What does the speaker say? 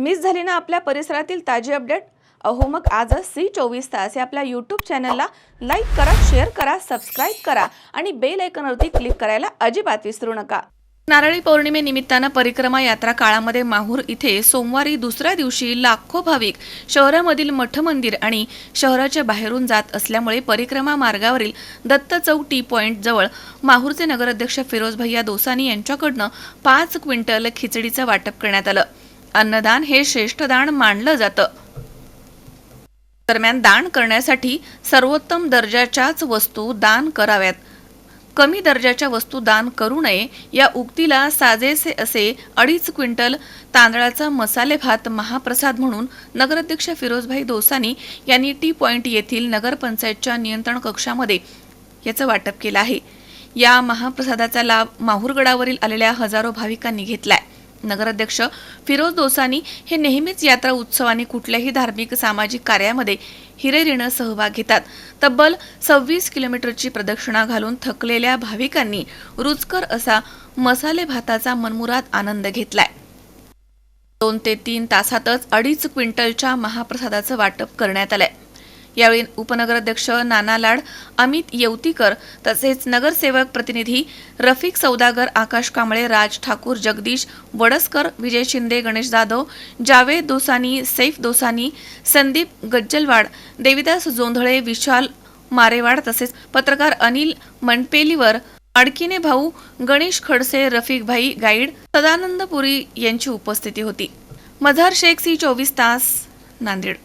Miss झाली ना आपल्या परिसरातील ताजी अपडेट? अहो मग आजच सी चोवीस तास या आपल्या यूट्यूब चॅनलला लाईक करा शेअर करा सबस्क्राईब करा आणि बेल आयकॉनवरती क्लिक करायला अजिबात विसरू नका. नारळी पौर्णिमेनिमित्तानं परिक्रमा यात्रा काळामध्ये माहूर इथे सोमवारी दुसऱ्या दिवशी लाखो भाविक शहरामधील मठ मंदिर आणि शहराच्या बाहेरून जात असल्यामुळे परिक्रमा मार्गावरील दत्त चौक टी पॉइंट जवळ माहूरचे नगराध्यक्ष फिरोज भैया दोसानी यांच्याकडनं पाच क्विंटल खिचडीचं वाटप करण्यात आलं. अन्नदान हे श्रेष्ठ दान मानलं जातं. दरम्यान दान करण्यासाठी सर्वोत्तम दर्जाच्याच वस्तू दान कराव्यात. कमी दर्जाच्या वस्तू दान करू नये या उक्तीला साजेसे असे अडीच क्विंटल तांदळाचा मसाले भात महाप्रसाद म्हणून नगराध्यक्ष फिरोजभाई दोसानी यांनी टी पॉइंट येथील नगरपंचायतच्या नियंत्रण कक्षामध्ये याचं वाटप केलं आहे. या महाप्रसादाचा लाभ माहूरगडावरील आलेल्या हजारो भाविकांनी घेतलाय. नगराध्यक्ष फिरोज दोसानी हे नेहमीच यात्रा उत्सव आणि कुठल्याही धार्मिक सामाजिक कार्यामध्ये हिरेरीनं सहभाग घेतात. तब्बल सव्वीस किलोमीटरची प्रदक्षिणा घालून थकलेल्या भाविकांनी रुचकर असा मसाले भाताचा मनमुराद आनंद घेतलाय. दोन ते तीन तासातच अडीच क्विंटलच्या महाप्रसादाचं वाटप करण्यात आलंय. यावेळी उपनगराध्यक्ष नाना लाड अमित येवतीकर तसेच नगरसेवक प्रतिनिधी रफिक सौदागर आकाश कांबळे राज ठाकूर जगदीश वडसकर विजय शिंदे गणेश जाधव जावेद दोसानी सैफ दोसानी संदीप गज्जलवाड देविदास जोंधळे विशाल मारेवाड तसेच पत्रकार अनिल मनपेलीवर अडकिने भाऊ गणेश खडसे रफिक भाई गाईड सदानंद पुरी यांची उपस्थिती होती. मझार शेख सी चोवीस तास नांदेड.